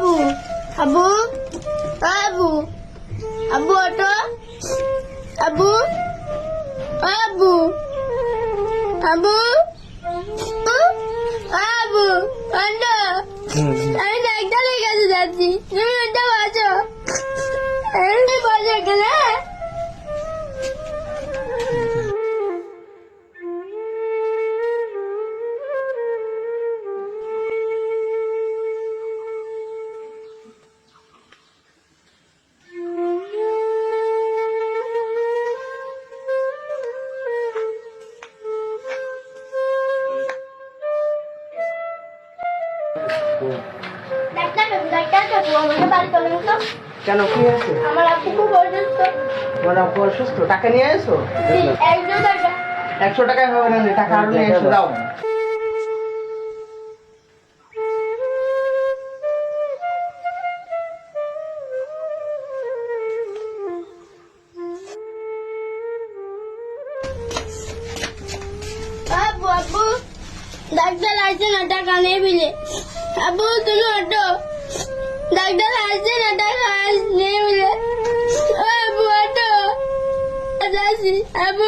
Abu Abu Abu Abu auto Abu Abu Abu Abu অটো। আমি ডাক্তারের কাছে যাচ্ছি কেন কি আছে আমার আপু খুব অসুস্থ। তোমার আব্বু অসুস্থ? টাকা নিয়ে এসো? একশো টাকায় হবে না টাকা আরও নিয়ে এসো দাও। আবু আবু ডাক্তার আসছে না, টাকা নেই বিলে আবু তুমি অটো ডাক্তার আসছে না, টাকা নেই ও আবু অটো আবু